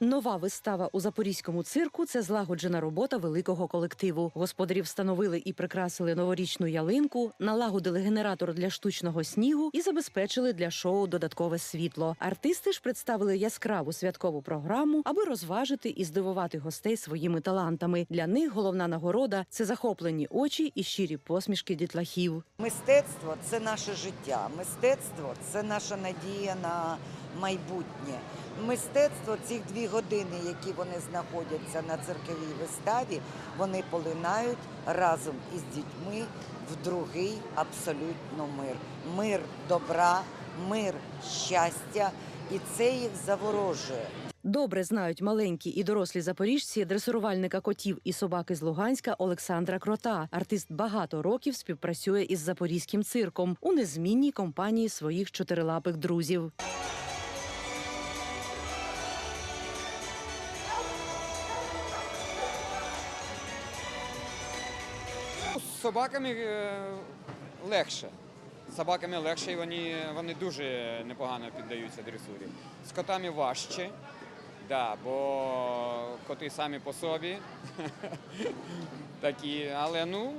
Нова вистава у запорізькому цирку це злагоджена робота великого колективу. Господарі встановили і прикрасили новорічну ялинку, налагодили генератор для штучного снігу і забезпечили для шоу додаткове світло. Артисти ж представили яскраву святкову програму, аби розважити і здивувати гостей своїми талантами. Для них головна нагорода це захоплені очі і щирі посмішки дітлахів. Мистецтво це наше життя. Мистецтво це наша надія на майбутнє. Мистецтво цих дві години, які вони знаходяться на цирковій виставі, вони полинають разом із дітьми в другий абсолютно мир. Мир добра, мир щастя, і це їх заворожує. Добре знають маленькі і дорослі запоріжці дресирувальника котів і собаки з Луганська Олександра Крота. Артист багато років співпрацює із запорізьким цирком у незмінній компанії своїх чотирилапих друзів. З собаками е, легше. З собаками легше і вони, вони дуже непогано піддаються дресурі. З котами важче, да, бо коти самі по собі. Такі, але ну,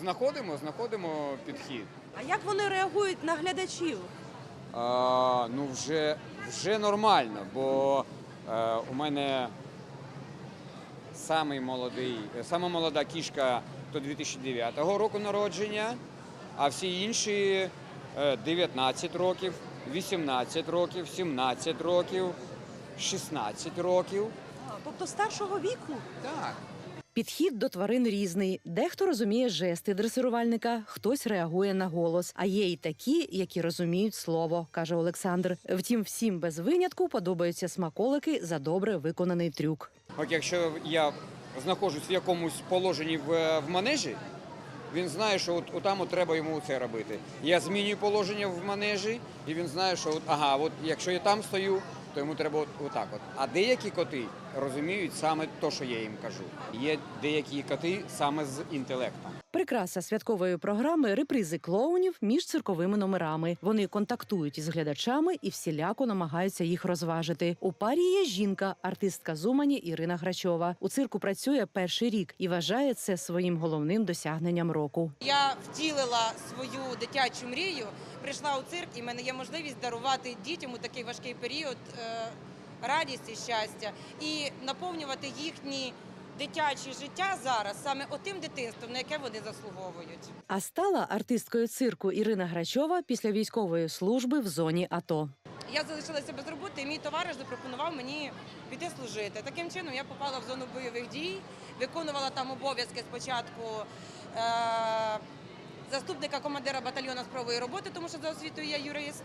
знаходимо, знаходимо підхід. А як вони реагують на глядачів? А, ну, вже, вже нормально, бо е, у мене самий молодий, сама молода кішка 2009 року народження, а всі інші е, 19 років, 18 років, 17 років, 16 років. Тобто старшого віку? Так. Підхід до тварин різний. Дехто розуміє жести дресирувальника, хтось реагує на голос. А є й такі, які розуміють слово, каже Олександр. Втім, всім без винятку подобаються смаколики за добре виконаний трюк. От якщо я знаходжусь в якомусь положенні в, в манежі, він знає, що от, отам от треба йому це робити. Я змінюю положення в манежі, і він знає, що от, ага, от якщо я там стою, то йому треба от, отак. От. А деякі коти розуміють саме те, що я їм кажу. Є деякі коти саме з інтелектом. Прикраса святкової програми репризи клоунів між цирковими номерами. Вони контактують із глядачами і всіляко намагаються їх розважити. У парі є жінка, артистка Зумані Ірина Грачова. У цирку працює перший рік і вважає це своїм головним досягненням року. Я втілила свою дитячу мрію, прийшла у цирк, і в мене є можливість дарувати дітям у такий важкий період е, радість і щастя і наповнювати їхні дитячі життя зараз саме отим дитинством, на яке вони заслуговують. А стала артисткою цирку Ірина Грачова після військової служби в зоні АТО. Я залишилася без роботи, і мій товариш запропонував мені піти служити. Таким чином я попала в зону бойових дій, виконувала там обов'язки спочатку. Е- Заступника командира батальйону з правової роботи, тому що за освітою я юрист.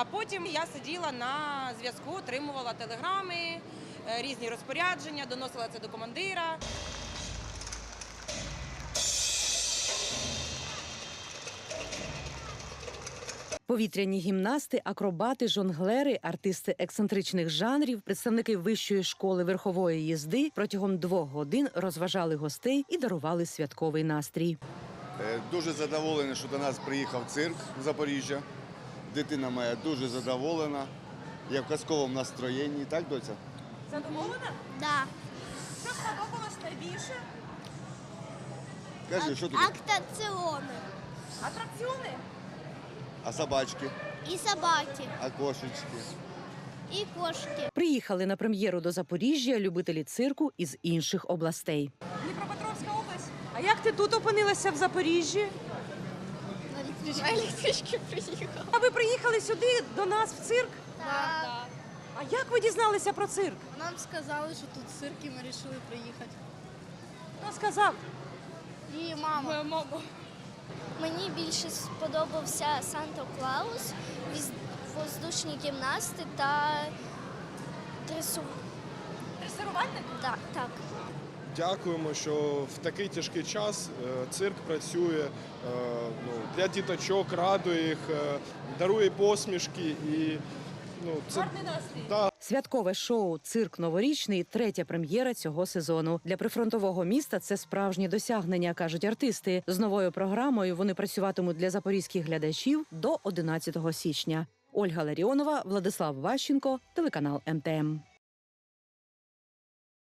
А потім я сиділа на зв'язку, отримувала телеграми, е, різні розпорядження, доносила це до командира. Повітряні гімнасти, акробати, жонглери, артисти ексцентричних жанрів, представники вищої школи верхової їзди протягом двох годин розважали гостей і дарували святковий настрій. Е, Дуже задоволений, що до нас приїхав цирк в Запоріжжя. Дитина моя дуже задоволена. Я в казковому настроєнні, так, доця? Задоволена? Да. Що сподобалось найбільше? Кажи, що тобі? Актаціони. Атракціони? А собачки, І собаки, а кошечки. і кошки. Приїхали на прем'єру до Запоріжжя любителі цирку із інших областей. Дніпропетровська область. А як ти тут опинилася в Запоріжжі? Електрички приїхав. А ви приїхали сюди до нас в цирк? Так. А як ви дізналися про цирк? Нам сказали, що тут цирк, і ми вирішили приїхати. Хто сказав? І мама. Моя мама. Мені більше сподобався Санта Клаус, віз- воздушні гімнасти та дресу. Дресирувальник? Так, так. Дякуємо, що в такий тяжкий час е, цирк працює е, ну, для діточок, радує їх, е, дарує посмішки і ну, це настрій. да, Святкове шоу Цирк новорічний третя прем'єра цього сезону. Для прифронтового міста це справжнє досягнення, кажуть артисти. З новою програмою вони працюватимуть для запорізьких глядачів до 11 січня. Ольга Ларіонова, Владислав Ващенко, телеканал МТМ.